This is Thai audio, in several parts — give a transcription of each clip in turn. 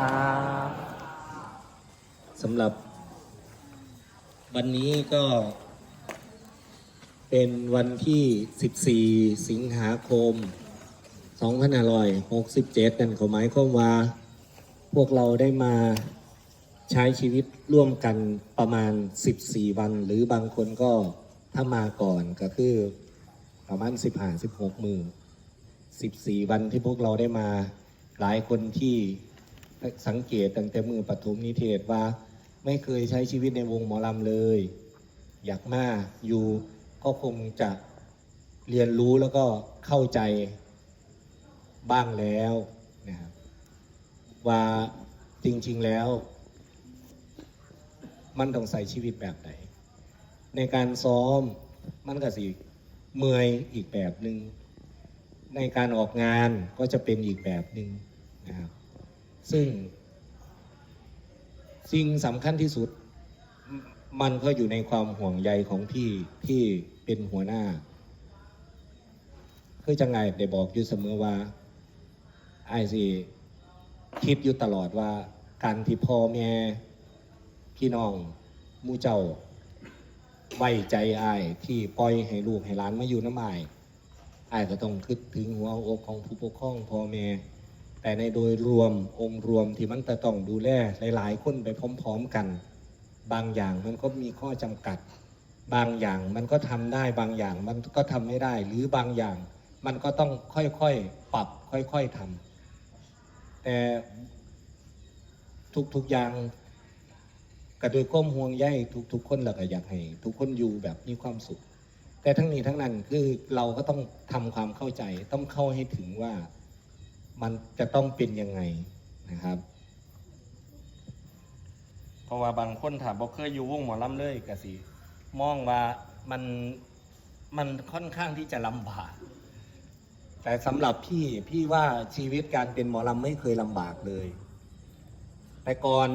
ครับสำหรับวันนี้ก็เป็นวันที่ 14 สิงหาคม 2567นั่นขาหมายความว่า พวกเราได้มาใช้ชีวิตร่วมกันประมาณ 14 วัน หรือบางคนก็ถ้ามาก่อนก็คือประมาณ 15-16 มือ 14 วันที่พวกเราได้มาหลายคนที่ สังเกตตั้งแต่มือปฐมนิเทศว่า ไม่เคยใช้ชีวิตในวงหมอลำเลย อยากมาอยู่ก็คงจะเรียนรู้แล้วก็เข้าใจบ้างแล้วนะครับว่าจริง ๆแล้ว มันต้องใส่ชีวิตแบบไหน ในการซ้อมมันก็สิเมื่อยอีกแบบหนึง่งในการออกงานก็จะเป็นอีกแบบหนึ่งนะครับ ซึ่ง สิ่งสำคัญที่สุด มันก็อยู่ในความห่วงใยของพี่ที่เป็นหัวหน้า คือจังไงได้บอกอยู่เสมอว่าไอ้ายสิคิดอยู่ตลอดว่า การที่พ่อแม่พี่น้องมู่เจ้าไว้ใจอ้ายที่ปล่อยให้ลูกให้หลานมาอยู่น้ำอ้ายอายก็ต้องคิดถึงหัวอกของผู้ปกครองพ่อแม่ แต่ในโดยรวมองค์รวมที่มันจะต้องดูแลหลายๆ คนไปพร้อมๆกัน บางอย่างมันก็มีข้อจำกัด บางอย่างมันก็ทำได้บางอย่างมันก็ทำไม่ได้ หรือบางอย่างมันก็ต้องค่อยๆปรับค่อยๆทำแต่ทุกๆอย่างก็โดยก้มห่วงใยทุกๆคนเราก็อยากให้ทุกคนอยู่แบบมีความสุข แต่ทั้งนี้ทั้งนั้นคือเราก็ต้องทำความเข้าใจต้องเข้าให้ถึงว่า มันจะต้องเป็นยังไงนะครับ เพราะว่าบางคนถามบอกเคยอยู่วงหมอลำเลยกะสิมองว่ามันมันค่อนข้างที่จะลำบาก แต่สำหรับพี่พี่ว่าชีวิตการเป็นหมอลำไม่เคยลำบากเลย แต่ก่อน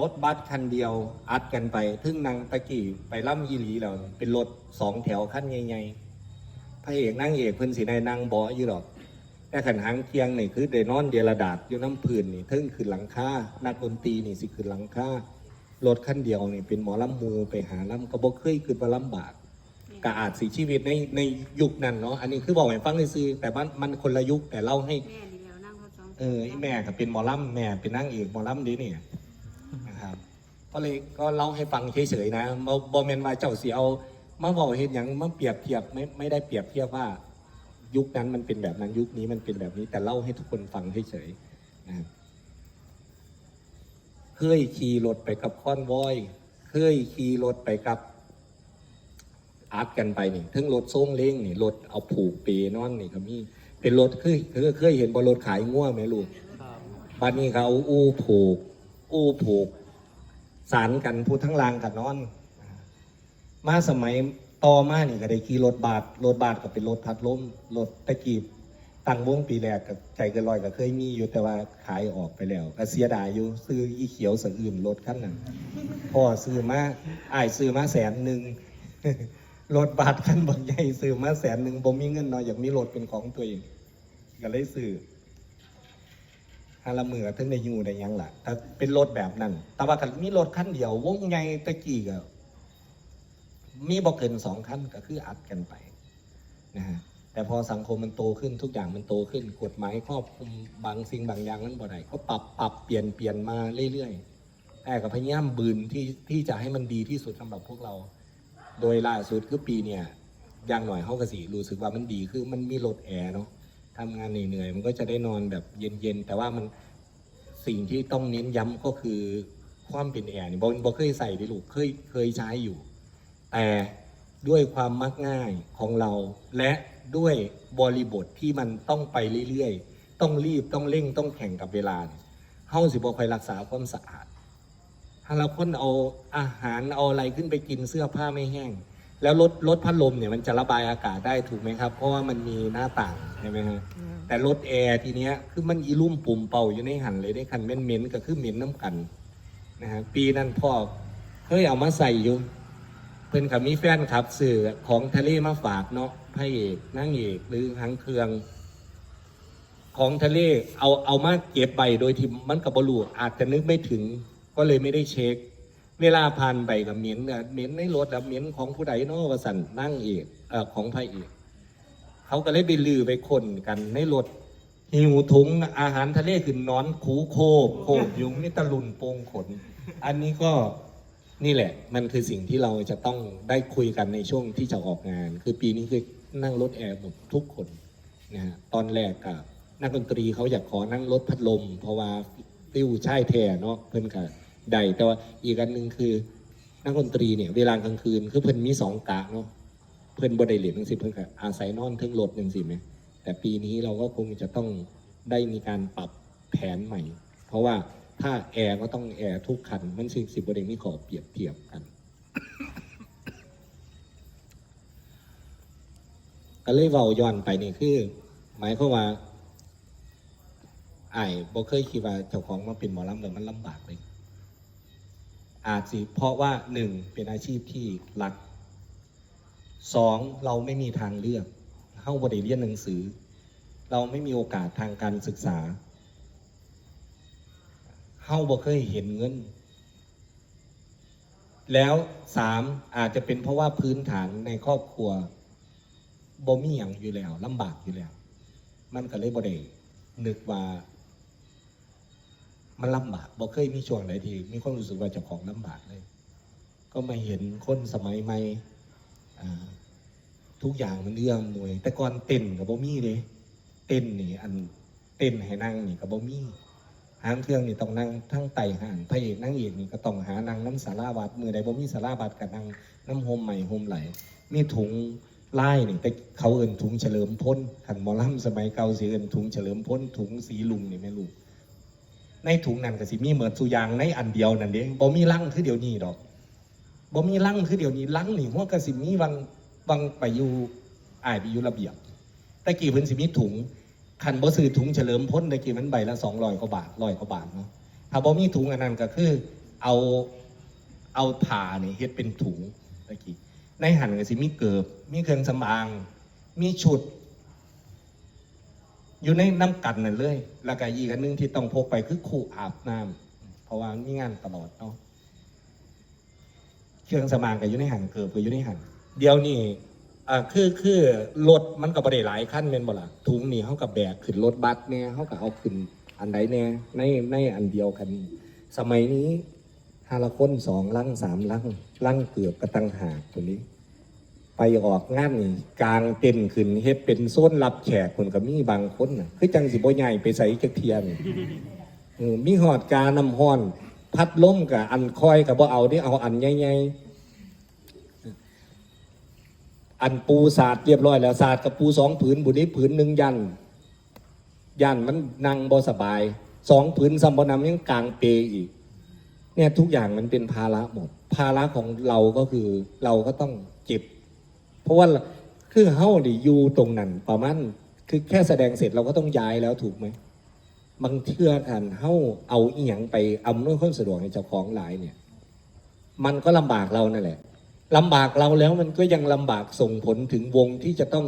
รถบัสคันเดียวอัดกันไปทึ่งนางตะกี้ไปล่ำยีหลีแล้วเป็นรถสองแถวขั้นใหญ่ๆพระเอกนางเอกเพิ่นสีในนางบออยู่หรอก แต่ขันหางเทียงนี่คือเดนอนเดียระดาษอยู่น้ำพื้นนี่ทึ่งขึ้นหลังคานักดนตรีนี่สิขึ้นหลังคารถคันเดียวนี่เป็นหมอลำมูไปหาลำก็บ่เคยขึ้นมาลำบากก็อาจสีชีวิตในในยุคนั้นเนาะอันนี้คือบอกให้ฟังซื่อๆแต่มันมันคนละยุคแต่เล่าให้แม่นี่แล้วนั่งเขาสองเออไอ้แม่ก็เป็นหมอลำแม่เป็นนางเอกหมอลำดีเนี่ยนะครับก็เลยก็เล่าให้ฟังเฉยๆนะบ่บอมเมนว่าเจ้าเสียเอามาบอกเห็นอย่างมาเปรียบเทียบไม่ไม่ได้เปรียบเทียบว่า ยุคนั้นมันเป็นแบบนั้นยุคนี้มันเป็นแบบนี้ แต่เล่าให้ทุกคนฟังเฉยๆนะครับเคยขี่รถไปกับคอนวอยเคยขี่รถไปกับอาร์ตกันไปนี่ทั้งรถโซ่งเล้งนี่รถเอาผูกเปนอนนี่ก็มีเป็นรถเคยเคยเคยเห็นบนรถขายง่วไหมลูกบ้านนี้เขาอู้ผูก อู้ผูกสารกันพูดทั้งรางกันนอน มาสมัย ต่อมานี่ก็ได้ขี่รถบาทรถบาทก็เป็นรถพัดลมรถตะกีบตั้งวงปีแรกกับใจเกันลอยก็เคยมีอยู่แต่ว่าขายออกไปแล้วก็เสียดายอยู่ซื้ออีเขียวสะอื่นรถคันนั้นพ่อซื้อมาอายซื้อมาแสนหนึ่งรถบาทคันบางใหญ่ซื้อมาแสนหนึ่งบ่มีเงินเนาะอยากมีรถเป็นของตัวเองก็เลยซื้อฮาละมือถึงได้อยู่ได้หยังล่ะถ้าเป็นรถแบบนั้น แต่ว่าถ้ามีรถคันเดียววงใหญ่ตะกี้ก็ มีบ่เกินสองคันก็คืออัดกันไปนะฮะแต่พอสังคมมันโตขึ้นทุกอย่างมันโตขึ้นกฎหมายครอบคลุมบางสิ่งบางอย่างนั้นบ่ได้ก็ปรับปรับเปลี่ยนเปลี่ยนมาเรื่อยๆแต่ก็พยายามบืนที่ที่จะให้มันดีที่สุดสำหรับพวกเรา โดยล่าสุดคือปีเนี่ยอย่างหน่อยเขากสิรู้สึกว่ามันดีคือมันมีรถแอร์เนาะทำงานเหนื่อยๆมันก็จะได้นอนแบบเย็นๆแต่ว่ามันสิ่งที่ต้องเน้นย้ำก็คือความเป็นแอร์นี่บอบอเคยใส่ดิลูกเคยเคยใช้อยู่ แต่ด้วยความมักง่ายของเรา และด้วยบริบทที่มันต้องไปเรื่อยๆ ต้องรีบต้องเร่งต้องแข่งกับเวลาเนี่ยเฮาสิบ่คอยรักษาความสะอาด ถ้าเราพ่นเอาอาหารเอาอะไรขึ้นไปกินเสื้อผ้าไม่แห้ง แล้วรถรถพัดลมเนี่ยมันจะระบายอากาศได้ถูกไหมครับ เพราะว่ามันมีหน้าต่างใช่ไหมฮะแต่รถแอร์ทีเนี้ยคือมันอีลุ่มปุ่มเป่าอยู่ในหันเลยได้คันเหม็นๆก็คือเหม็นน้ำกันนะฮะปีนั้นพ่อเคยเอามาใส่อยู่ เพื่อนกับมีแฟนครับสื่อของทะเลมาฝากเนาะพระเอกนางเอกหรือหางเครือง ของทะเลเอาเอามาเก็บใบโดยที่มันกับบรูอาจจะนึกไม่ถึง ก็เลยไม่ได้เช็ค เวลาผ่านไปกับเหม็นเนี่ยเหม็นในรถแล้วเหม็นของผู้ใดเนอวสันนั่งเอกเอ่อของพระเอกเขาก็เลยไปลือไปคนกันในรถหิวถุงอาหารทะเลคือนอนคูโคบโคบยุงนี่ตะลุนโปงขน อันนี้ก็ นี่แหละ มันคือสิ่งที่เราจะต้องได้คุยกันในช่วงที่จะออกงาน คือปีนี้คือนั่งรถแอร์หมดทุกคนนะฮะตอนแรกกับนักดนตรีเขาอยากขอนั่งรถพัดลม เพราะว่าฟิวใช่แท้เนาะเพิ่นกับใดแต่ว่าอีกอันหนึ่งคือนักดนตรีเนี่ยเวลากลางคืนคือเพิ่นมีสองกะเนาะเพิ่นบ่ได้เหรียญทั้งสิเพิ่นก็อาศัยนอนทึ่งรถจังสิไหมแต่ปีนี้เราก็คงจะต้องได้มีการปรับแผนใหม่ เพราะว่า ถ้าแอร์ก็ต้องแอร์ทุกคัน มันสิ่งสิบประเด็นมีขอเปรียบเทียบกันก็เลยเว้าย้อนไปนี่คือ หมายความว่าไอ้บ่เคยคิดว่าเจ้าของมาเป็นหมอลำแล้วมันลำบากเลย อาจสิเพราะว่าหนึ่งเป็นอาชีพที่รักสองเราไม่มีทางเลือกเข้าบริเรียนหนังสือ เราไม่มีโอกาสทางการศึกษาาบ่เคยเห็นเงิน แล้วสามอาจจะเป็นเพราะว่าพื้นฐานในครอบครัวบ่มีอย่างอยู่แล้วลำบากอยู่แล้ว มันก็เลยบ่ได้นึกว่ามันลำบากบ่เคยมีช่วงไหนที่มีความรู้สึกว่าเจ้าของลำบากเลย ก็มาเห็นคนสมัยใหม่ทุกอย่างมันเอื้อมหน่วย แต่ก่อนเต้นกับบ่มีเลยเต้นนี่อันเต้นให้นั่งนี่กับบ่มี หางเครื่องนี่ต้องนั่งทั้งไต่ห่างพระเอกนั่งเอกนี่ก็ต้องหานั่งน้ำสาราบัดมือใดบ่มีสาราบัดกับนั่งน้ำโฮมใหม่โฮมไหลมีถุงไล่นี่แต่เขาเอินถุงเฉลิมพ้นขันมอลำสมัยเก่าสิเอินถุงเฉลิมพ้นถุงสีลุงนี่แม่ลูกในถุงนั้นก็สิมีเหมือนสุยางในอันเดียวนั่นเด้บ่มีลังคือเดียวนี้ดอกบ่มีลังคือเดียวนี้ลังนี่หัวก็สิมีวังวังไปอยู่อ้ายไปอยู่ระเบียบแต่กี้เพิ่นสิมีถุง คันบ่ซื้อถุงเฉลิมพ้นตะกี้มันใบละ200กว่าบาท100กว่าบาทเนาะถ้าบ่มีถุงอันนั้นก็คือเอาเอาผ้านี่เฮ็ดเป็นถุงตะกี้ในหันก็สิมีเกิบ มีเครื่องสำอาง มีชุด อยู่ในน้ำกันนั่นเลยแล้วก็อีกอันนึงที่ต้องพกไปคือคู่อาบน้ำเพราะว่ามีงานตลอดเนาะเครื่องสมางกับอยู่ในหันเกิดกับอยู่ในหันเดี๋ยวนี้ อ่าคือคือรถมันก็บ่ได้หลายขั้นเป็นบ่ล่ะถุงนี่เขากับแบกขึ้นรถบัสเนี่ยเขาก็เอาขึ้นอันใดเนี่ยในในอันเดียวกัน สมัยนี้ฮาละคนสองลังสามลังลังเกือบกระตังหากตัวนี้ ไปออกงานนี่กลางเต็นขึ้นเฮ็ดเป็นโซนรับแขกคนก็มีบางคนน่ะคือจังสิบ่ใหญ่ไปใส่จักเทียนมีหอดกาน้ำห้อน พัดลมกับอันคอยกับบ่เอาที่เอาอันใหญ่ๆ อันปูศาสตร์เรียบร้อยแล้วศาสตร์กับปูสองผืนบุนี้ผืนหนึ่งยันยันมันนั่งบ่สบายสองผืนซัมบนำยังกลางเปอีก เนี่ยทุกอย่างมันเป็นภาระหมด ภาระของเราก็คือเราก็ต้องเจ็บ เพราะว่าคือเฮ้าดิอยู่ตรงนั้นประมาณคือแค่แสดงเสร็จเราก็ต้องย้ายแล้วถูกไหมบางเทื่อกันเฮ้าเอาอีหยังไปอำนวยความสะดวกให้เจ้าของหลายเนี่ย มันก็ลำบากเรานั่นแหละ ลำบากเราแล้วมันก็ยังลำบากส่งผลถึงวงที่จะต้อง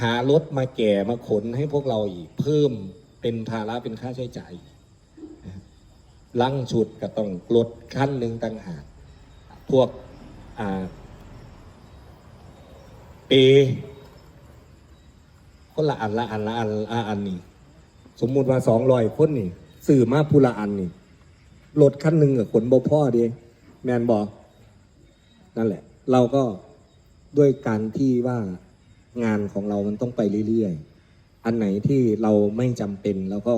หารถมาแก่มาขนให้พวกเราอีกเพิ่มเป็นภาระเป็นค่าใช้จ่ายลังชุดก็ต้องลดขั้นหนึ่งต่างหากพวกเปคนละอันละอันละอันละอันนี่สมมุติว่าสองร้อยคนนี่สื่อมาพูละอันนี่รถคันหนึ่งกับขนบ่พ่อเดีแมนบอก นั่นแหละ เราก็ด้วยการที่ว่างานของเรามันต้องไปเรื่อยๆ อันไหนที่เราไม่จำเป็นแล้วก็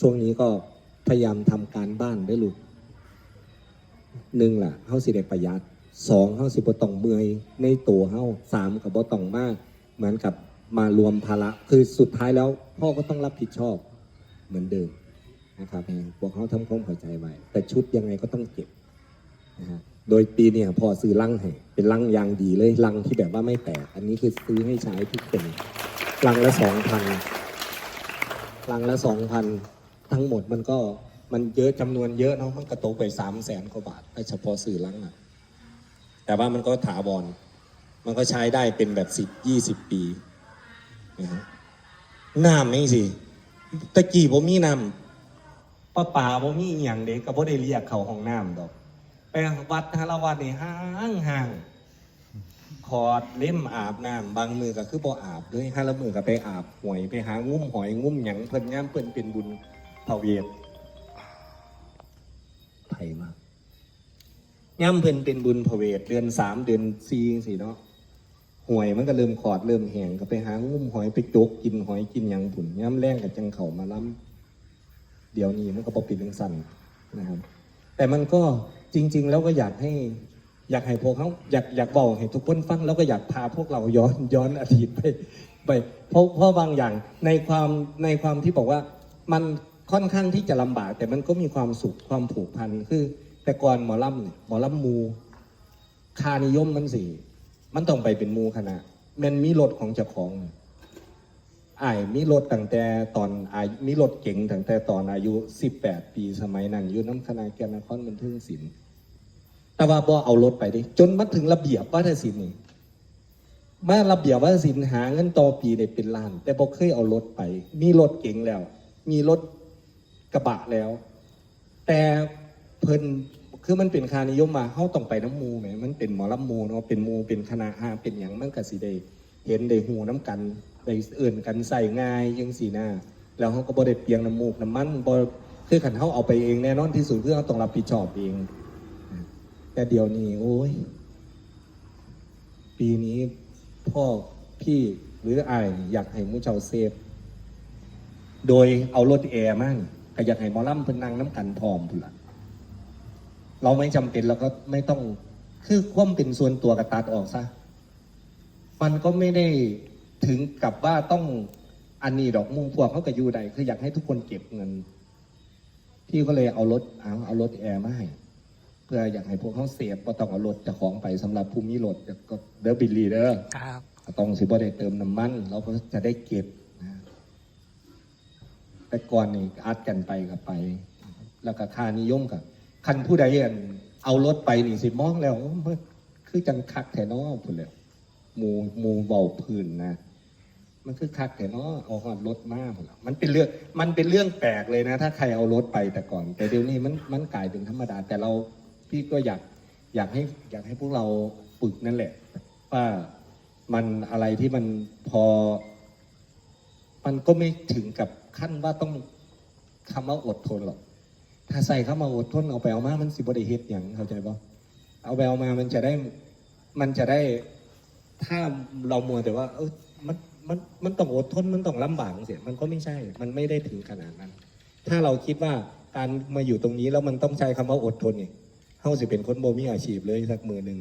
ช่วงนี้ก็พยายามทำการบ้านได้ลูกหนึ่งล่ะเฮาสิได้ประหยัดสองเฮาสิบ่ต้องเมื่อยในตัวเฮาสามกับบ่ต้องมาก เหมือนกับมารวมภาระคือสุดท้ายแล้วพ่อก็ต้องรับผิดชอบเหมือนเดิมนะครับพวกเขาทำความเข้าใจไว้แต่ชุดยังไงก็ต้องเก็บนะฮะ โดยปีเนี่ยพอซื้อลังให้เป็นลังยางดีเลยลังที่แบบว่าไม่แตก อันนี้คือซื้อให้ใช้ทุกคนลังละสองพันลังละสองพันทั้งหมดมันก็มันเยอะจำนวนเยอะเนาะมันกระตกไปสามแสนกว่าบาทเฉพาะซื้อลังอะแต่ว่ามันก็ถาวรมันก็ใช้ได้เป็นแบบสิบยี่สิบปีนะฮะน้ำนี่สิตะกี้ผมมีน้ำป้าป่าผมมีอย่างเด็กก็บ่ได้เรียกเขาห้องน้ำดอก ไปวัดฮาละวัดนี่ห่างห่างขอดเล่มอาบน้ำบางมือก็คือบ่อาบเลยฮาละมือก็ไปอาบหวยไปหางุ้มหอยงุ้มหยังเพิ่นย่ามเพิ่นเป็นบุญเผาเวทไผ่มากย่ำเพิ่นเป็นบุญเผาเวทเดือนสามเดือนสี่สิเนาะหวยมันก็เริ่มขอดเริ่มแห้งก็ไปหางุ้มหอยไปจกกินหอยกินหยังผุนย่ำแรงกับจังเข่ามาล้ำเดี๋ยวนี้มันก็ปปิดเรื่องสั่นนะครับ แต่มันก็ จริง ๆ แล้วก็อยากให้อยากให้พวกเขาอยากอยากบอกให้ทุกคนฟังแล้วก็อยากพาพวกเราย้อนย้อนอดีตไปไปเพราะเพราะบางอย่างในความในความที่บอกว่ามันค่อนข้างที่จะลำบาก แต่มันก็มีความสุขความผูกพันคือ แต่ก่อนหมอลำเนี่ยหมอลำมูคานิยมมันสิมันต้องไปเป็นมูคณะมันมีรถของเจ้าของ อ้ายมีรถตั้งแต่ตอนอายุมีรถเก๋งตั้งแต่ตอนอายุ 18 ปีสมัยนั้นอยู่น้ำคณะแกนครบันเทิงศิลป์แต่ว่าบ่เอารถไปดิจนมาถึงระเบียบวัฒนศิลป์นี่มาระเบียบวัฒนศิลป์หาเงินต่อปีได้เป็นล้าน แต่บ่เคยเอารถไป มีรถเก๋งแล้ว มีรถกระบะแล้ว แต่เพิ่นคือมันเป็นคานิยมมาเฮาต้องไปน้ำมูแหมมันเป็นหมอลำมูเนาะเป็นมูเป็นคณะหาเป็นหยังมันกสิได้เห็นได้หูน้ำกัน ได้เอื่นกันใส่ง่ายยังสีหน้า แล้วเฮาก็บ่ได้เปียงน้ำมูกน้ำมันบ่คือขันเฮาเอาไปเองแน่นอนที่สุดคือเฮาต้องรับผิดชอบเอง แต่เดี๋ยวนี้โอ้ย ปีนี้พ่อพี่หรืออายอยากให้มูเจ้าเซฟ โดยเอารถแอร์มานี่ก็อยากให้มอลำเพิ่นนั่งน้ำกันพร้อมพุ่นละเราไม่จำเป็นเราก็ไม่ต้องคือความเป็นส่วนตัวกับตัดออกซะ มันก็ไม่ได้ ถึงกับว่าต้องอันนี้ดอกมุงพวกเขาก็อยู่ใดคืออยากให้ทุกคนเก็บเงิน พี่ก็เลยเอารถเอาเอารถแอร์มาให้เพื่ออยากให้พวกเขาเสียบก็ต้องเอารถเจะของไปสำหรับภูมิรถก็เดอบิลลีเดอร์ครับต้องสิบ่ได้เติมน้ำมัน เราก็จะได้เก็บนะแต่ก่อนนี่อัดกันไปกับไป แล้วก็ค่านิยมกับคันผู้ใดอันเอารถไปนี่สิมองแล้วมันคือจังคักแถนอพุ่นแล้วหมูหมูเบาพื้นนะ มันคือคักแถนอเอาหอดรถมากพุ่นแล้วมันเป็นเรื่องมันเป็นเรื่องแปลกเลยนะ ถ้าใครเอารถไปแต่ก่อน แต่เดี๋ยวนี้มันมันกลายเป็นธรรมดา แต่เราพี่ก็อยากอยากให้อยากให้พวกเราฝึกนั่นแหละ ว่ามันอะไรที่มันพอ มันก็ไม่ถึงกับขั้นว่าต้องคำว่าอดทนหรอก ถ้าใส่เข้ามาอดทนเอาไปเอามา มันสิบได้เฮ็ดอย่างเข้าใจปะเอาไปเอามามันจะได้มันจะได้ถ้าเรามัวแต่ว่า เออมัน มันมันต้องอดทนมันต้องลำบากเสียมันก็ไม่ใช่ มันไม่ได้ถึงขนาดนั้น ถ้าเราคิดว่าการมาอยู่ตรงนี้แล้วมันต้องใช้คำว่าอดทนเนี่ยเขาสิเป็นคนโบมีอาชีพเลยสักมือหนึ่ง